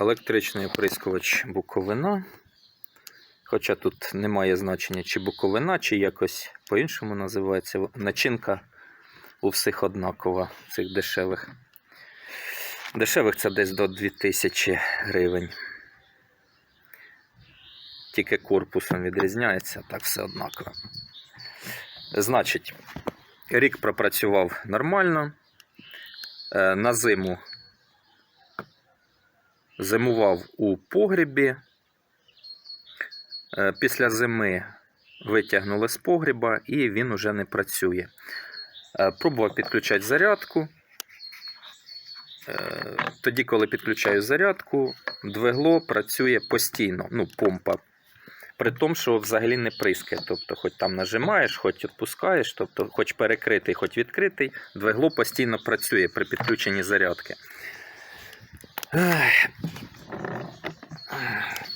Електричний оприскувач Буковина. Хоча тут немає значення, чи Буковина, чи якось по-іншому називається. Начинка у всіх однакова, цих дешевих. Дешевих це десь до 2000 гривень. Тільки корпусом відрізняється, так все однаково. Значить, рік пропрацював нормально. Е, На зиму зимував у погрібі. Е, Після зими витягнули з погріба і він уже не працює. Е, Пробував підключати зарядку. Е, Тоді, коли підключаю зарядку, двигло працює постійно, ну, помпа. При тому, що взагалі не прискає. Тобто, хоч там нажимаєш, хоч відпускаєш, тобто, хоч перекритий, хоч відкритий, двигло постійно працює при підключенні зарядки.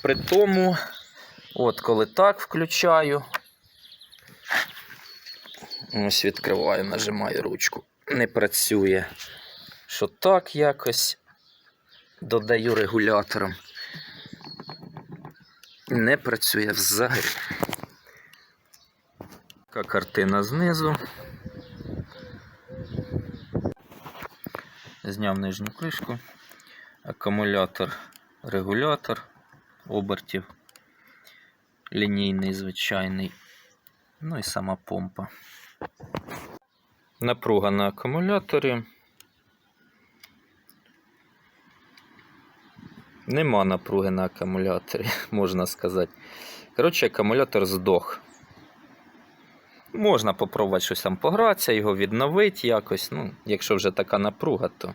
При тому, от коли так включаю, ось відкриваю, нажимаю ручку, не працює. Що так якось додаю регулятором. Не працює взагалі. Така картина знизу. Зняв нижню кришку. Акумулятор, регулятор обертів. Лінійний, звичайний. Ну і сама помпа. Напруга на акумуляторі. Нема напруги на акумуляторі, можна сказати. Коротше, акумулятор здох. Можна попробувати щось там погратися, його відновити якось. Ну, якщо вже така напруга, то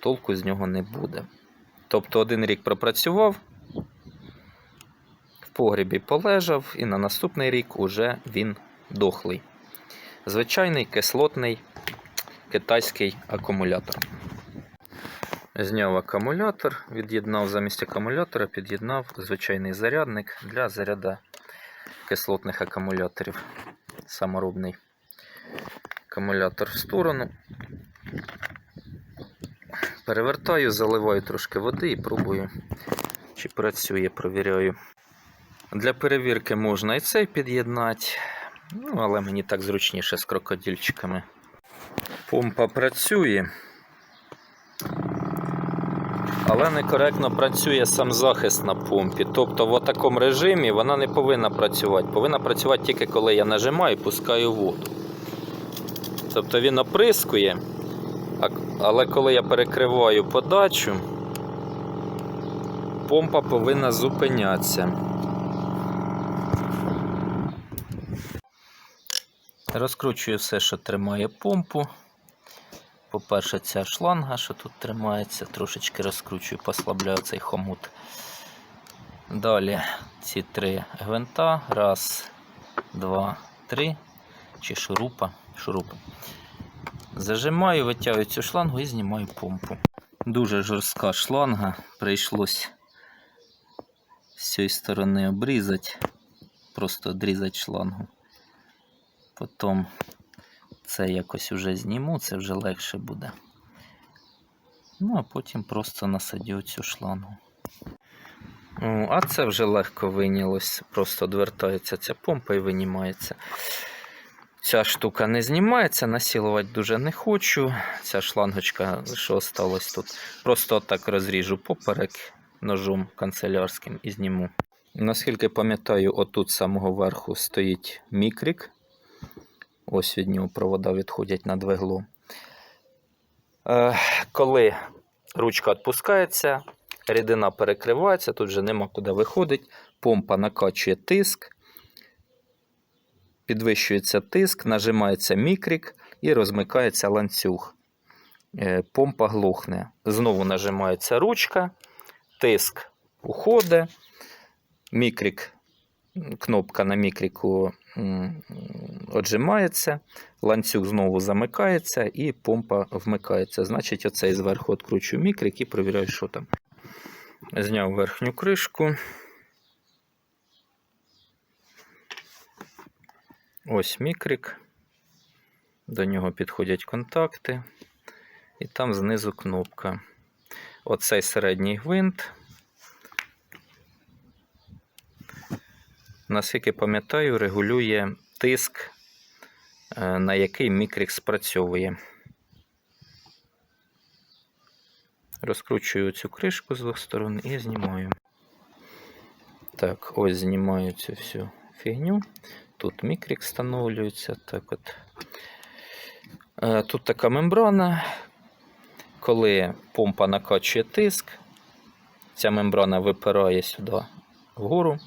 толку з нього не буде. Тобто один рік пропрацював, в погрібі полежав, і на наступний рік уже він дохлий. Звичайний кислотний китайський акумулятор. Зняв акумулятор, від'єднав замість акумулятора, під'єднав звичайний зарядник для заряду кислотних акумуляторів. Саморобний акумулятор в сторону. Перевертаю, заливаю трошки води і пробую, чи працює, провіряю. Для перевірки можна і цей під'єднати, ну, але мені так зручніше з крокодильчиками. Помпа працює. Але некоректно працює сам захист на помпі. Тобто в такому режимі вона не повинна працювати. Повинна працювати тільки коли я нажимаю і пускаю воду. Тобто він оприскує, але коли я перекриваю подачу, помпа повинна зупинятися. Розкручую все, що тримає помпу. По-перше, ця шланга, що тут тримається, трошечки розкручую, послабляю цей хомут. Далі ці три гвинта. Раз, два, три. Чи шурупа. шурупа. Зажимаю, витягую цю шлангу і знімаю помпу. Дуже жорстка шланга. Прийшлось з цієї сторони обрізати. Просто відрізати шлангу. Потім це якось вже зніму, це вже легше буде. Ну, а потім просто насадю цю шлангу. А це вже легко вийнялось. Просто відвертається ця помпа і винімається. Ця штука не знімається, насілувати дуже не хочу. Ця шлангочка, що осталось тут, просто так розріжу поперек ножом канцелярським і зніму. Наскільки пам'ятаю, отут з самого верху стоїть мікрик. Ось від нього провода відходять на двигло. Е, коли ручка відпускається, рідина перекривається, тут вже нема куди виходить. Помпа накачує тиск, підвищується тиск, нажимається мікрик і розмикається ланцюг. Е, помпа глухне. Знову нажимається ручка, тиск уходить, мікрик, кнопка на мікрику м, отжимається, ланцюг знову замикається і помпа вмикається. Значить, оцей зверху відкручую мікрик і перевіряю, що там. Зняв верхню кришку. Ось мікрик. До нього підходять контакти. І там знизу кнопка. оцей середній гвинт. Наскільки пам'ятаю, регулює тиск, е, на який мікрік спрацьовує. Розкручую цю кришку з двох сторон і знімаю. Так, ось знімаю цю всю фігню. Тут мікрік встановлюється. Так от. Е, Тут така мембрана. Коли помпа накачує тиск, ця мембрана випирає сюди вгору.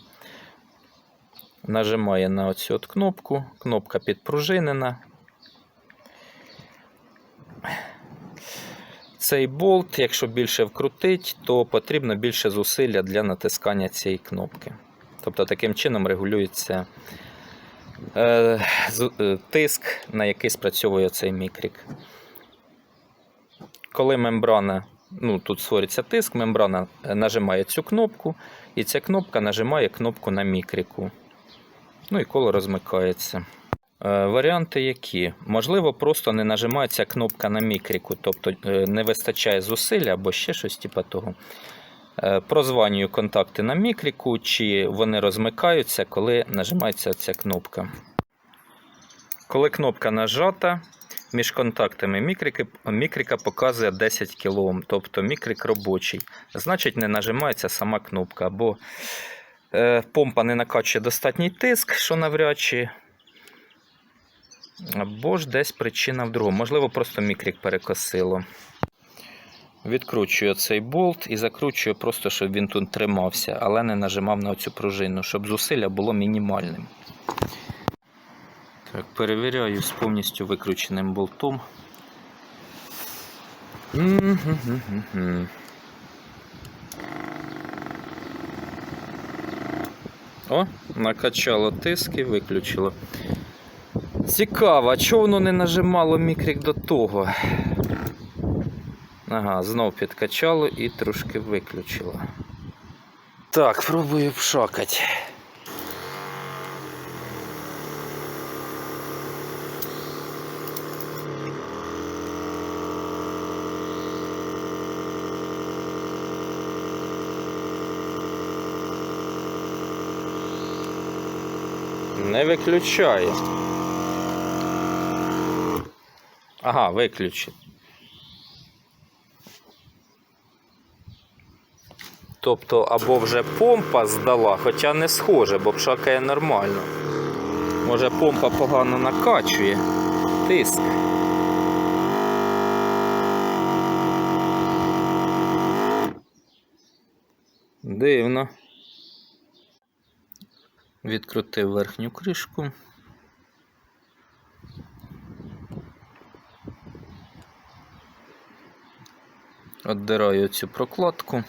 Нажимає на оцю от кнопку. Кнопка підпружинена. Цей болт, якщо більше вкрутить, то потрібно більше зусилля для натискання цієї кнопки. Тобто таким чином регулюється тиск, на який спрацьовує цей мікрік. Коли мембрана, ну тут створюється тиск, мембрана е, нажимає цю кнопку, і ця кнопка нажимає кнопку на мікріку. Ну і коло розмикається. Е, Варіанти які? Можливо, просто не нажимається кнопка на мікріку, тобто е, не вистачає зусилля або ще щось типу того. Е, Прозванюю контакти на мікріку, чи вони розмикаються, коли нажимається ця кнопка. Коли кнопка нажата, між контактами мікрики, мікрика показує 10 кОм, тобто мікрик робочий. Значить, не нажимається сама кнопка, або е, помпа не накачує достатній тиск, що навряд чи. Або ж десь причина в другому. Можливо, просто мікрік перекосило. Відкручую цей болт і закручую просто, щоб він тут тримався, але не нажимав на цю пружину, щоб зусилля було мінімальним. Так, перевіряю з повністю викрученим болтом. О, накачало тиск і виключило. Цікаво, чого воно не нажимало мікрік до того? Ага, знов підкачало і трошки виключило. Так, пробую пшакать. Не виключає. Ага, виключить. Тобто або вже помпа здала, хоча не схоже, бо пшакає нормально. Може помпа погано накачує тиск. Дивно. Відкрутив верхню кришку. Отдираю цю прокладку.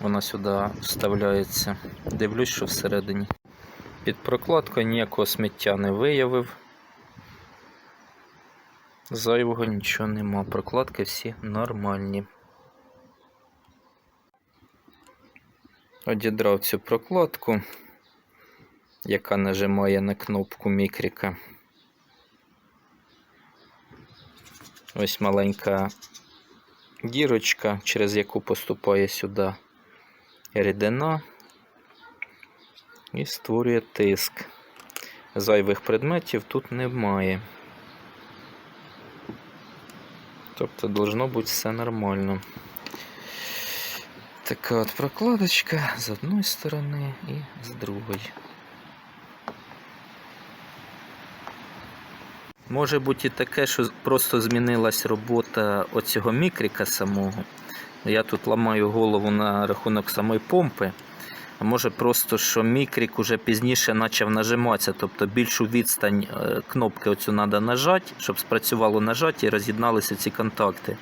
Вона сюди вставляється. Дивлюсь, що всередині. Під прокладкою ніякого сміття не виявив. Зайвого нічого нема. Прокладки всі нормальні. Одідрав цю прокладку, яка нажимає на кнопку мікріка. Ось маленька дірочка, через яку поступає сюди рідина і створює тиск. Зайвих предметів тут немає. Тобто должно бути все нормально. Така от прокладочка з одної сторони і з другої. Може бути і таке, що просто змінилась робота оцього мікрика самого. Я тут ламаю голову на рахунок самої помпи. А може просто, що мікрик уже пізніше почав нажиматися, тобто більшу відстань е, кнопки оцю треба нажати, щоб спрацювало нажаття і роз'єдналися ці контакти.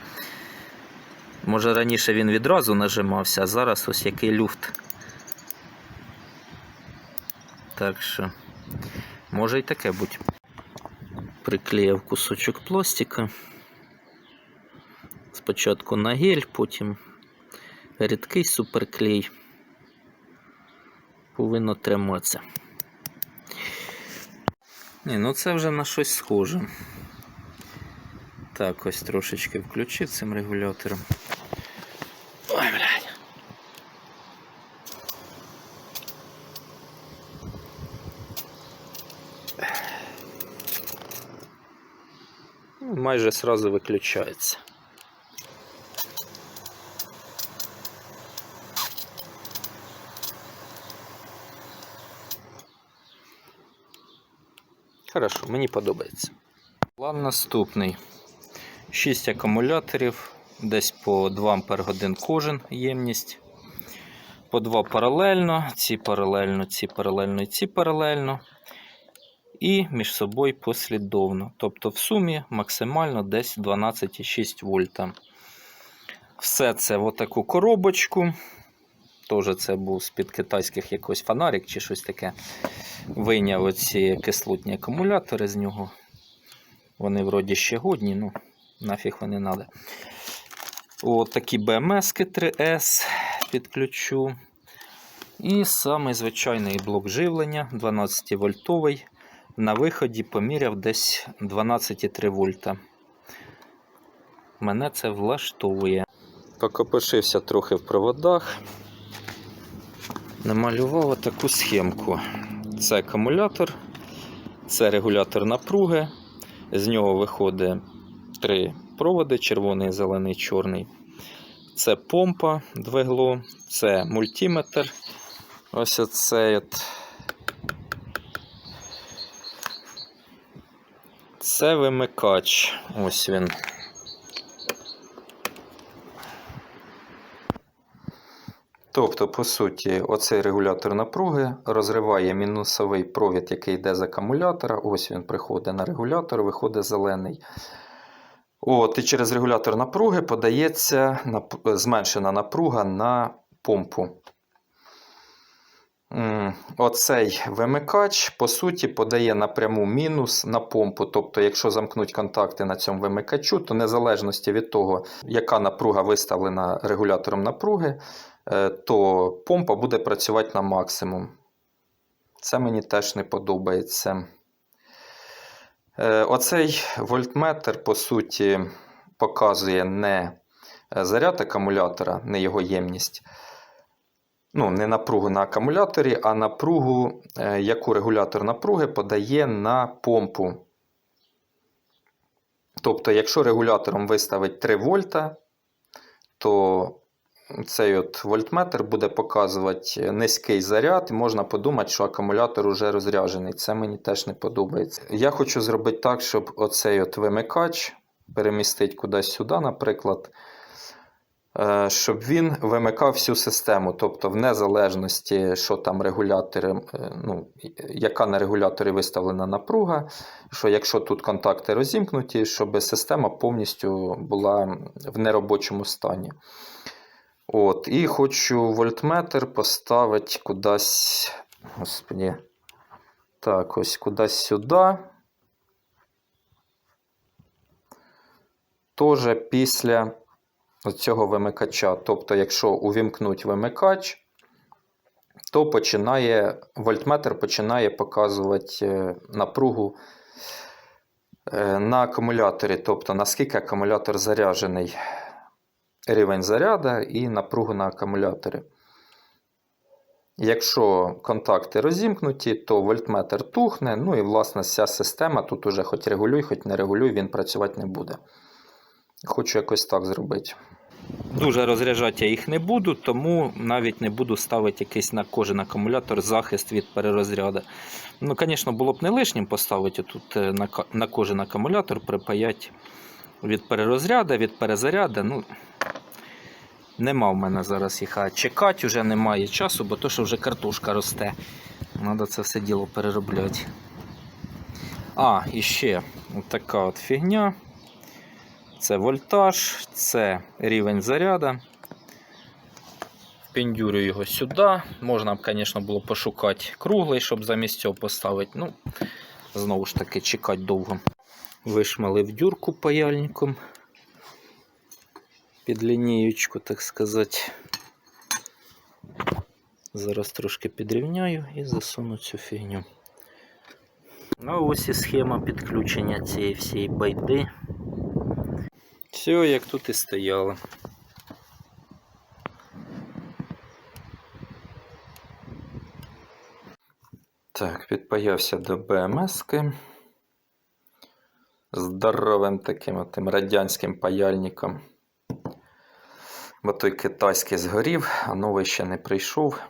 Може раніше він відразу нажимався, а зараз ось який люфт. Так що, може і таке бути. Приклеїв кусочок пластика. Спочатку на гель, потім рідкий суперклей. Повинно триматися. Ні, ну це вже на щось схоже. Так, ось трошечки включив цим регулятором. Ой, блядь. Ну, майже сразу виключається. Хорошо, мені подобається. План наступний. 6 акумуляторів, десь по 2 Ампер годин кожен ємність. По 2 паралельно, ці паралельно, ці паралельно і ці паралельно. І між собою послідовно. Тобто в сумі максимально десь 12,6 вольта. Все це в отаку коробочку. Теж це був з-під китайських якийсь фонарик чи щось таке. Вийняв оці кислотні акумулятори з нього. Вони вроді ще годні, ну нафіг вони треба. От такі BMS 3S підключу. І самий звичайний блок живлення 12 вольтовий. На виході поміряв десь 12,3 вольта. Мене це влаштовує. Покопишився трохи в проводах. Намалював таку схемку. Це акумулятор, це регулятор напруги. З нього виходить три проводи: червоний, зелений, чорний. Це помпа двигло, це мультиметр. Ось оцей от. Це вимикач. Ось він. Тобто, по суті, оцей регулятор напруги розриває мінусовий провід, який йде з акумулятора. Ось він приходить на регулятор, виходить зелений. От, І через регулятор напруги подається зменшена напруга на помпу. Оцей вимикач, по суті, подає напряму мінус на помпу. Тобто, якщо замкнуть контакти на цьому вимикачу, то незалежності від того, яка напруга виставлена регулятором напруги, то помпа буде працювати на максимум. Це мені теж не подобається. Е, Оцей вольтметр, по суті, показує не е, заряд акумулятора, не його ємність. Ну, не напругу на акумуляторі, а напругу, е, яку регулятор напруги подає на помпу. Тобто, якщо регулятором виставить 3 вольта, то цей от вольтметр буде показувати низький заряд, і можна подумати, що акумулятор уже розряджений. Це мені теж не подобається. Я хочу зробити так, щоб оцей от вимикач перемістити кудись сюди, наприклад, е, щоб він вимикав всю систему. Тобто, в незалежності, що там регулятори, е, ну, яка на регуляторі виставлена напруга, що якщо тут контакти розімкнуті, щоб система повністю була в неробочому стані. От, і хочу вольтметр поставити кудись. Господі. Так, ось кудись сюди. Тоже після цього вимикача. Тобто, якщо увімкнуть вимикач, то починає вольтметр починає показувати е, напругу е, на акумуляторі. Тобто, наскільки акумулятор заряджений рівень заряду і напругу на акумуляторі. Якщо контакти розімкнуті, то вольтметр тухне. Ну і, власне, вся система тут уже хоч регулюй, хоч не регулюй, він працювати не буде. Хочу якось так зробити. Дуже розряджати я їх не буду, тому навіть не буду ставити якийсь на кожен акумулятор захист від перерозряду. Ну, звісно, було б не лишнім поставити тут е, на, на кожен акумулятор припаять від перерозряду, від перезаряду. Ну, Нема в мене зараз їх, чекати вже немає часу, бо то, що вже картошка росте. Треба це все діло переробляти. А, і ще така от фігня. Це вольтаж, це рівень заряду. Впендюрю його сюди. Можна б, звісно, було пошукати круглий, щоб замість цього поставити. Ну, знову ж таки, чекати довго. Вишмалив дюрку паяльником під лінієчку, так сказати. Зараз трошки підрівняю і засуну цю фігню. Ну, ось і схема підключення цієї всієї байди. Все, як тут і стояло. Так, підпаявся до БМС. -ки. здоровим таким отим радянським паяльником. Бо той китайський згорів, а новий ще не прийшов.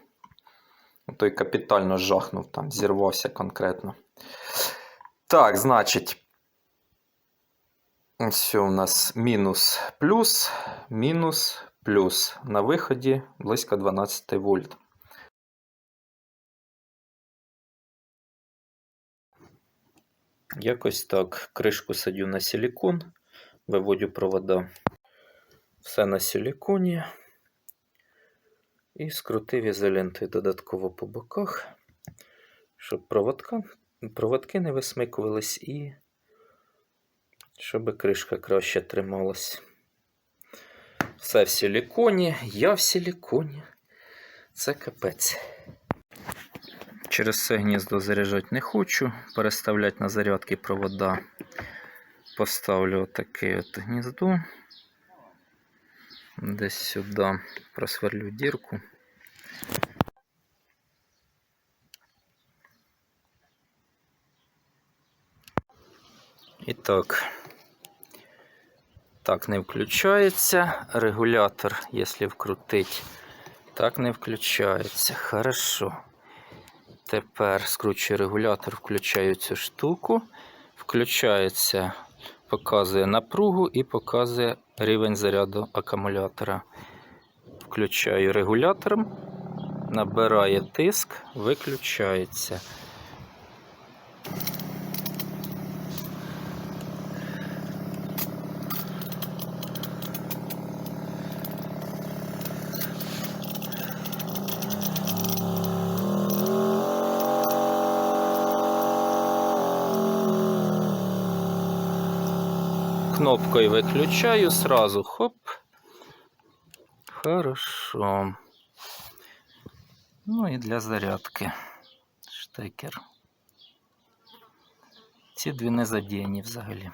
Той капітально жахнув, там зірвався конкретно. Так, значить. Все у нас мінус плюс, мінус плюс. На виході близько 12 вольт. Якось так. Кришку садю на силикон, виводю провода. Все на силиконі. І скрутив ізолентою додатково по боках, щоб проводка, проводки не висмикувались і щоб кришка краще трималась. Все в силиконі, я в силиконі. Це капець. Через це гніздо заряджати не хочу. Переставляти на зарядки провода. Поставлю отаке от гніздо. Десь сюди просверлю дірку. І так. Так не включається. Регулятор, якщо вкрутить, так не включається. Хорошо. Тепер скручую регулятор, включаю цю штуку. Включається, показує напругу і показує рівень заряду акумулятора. Включаю регулятором, набирає тиск, виключається. Кнопкою виключаю сразу. Хоп. Хорошо. Ну і для зарядки. Штекер. Ці дві не задіяні взагалі.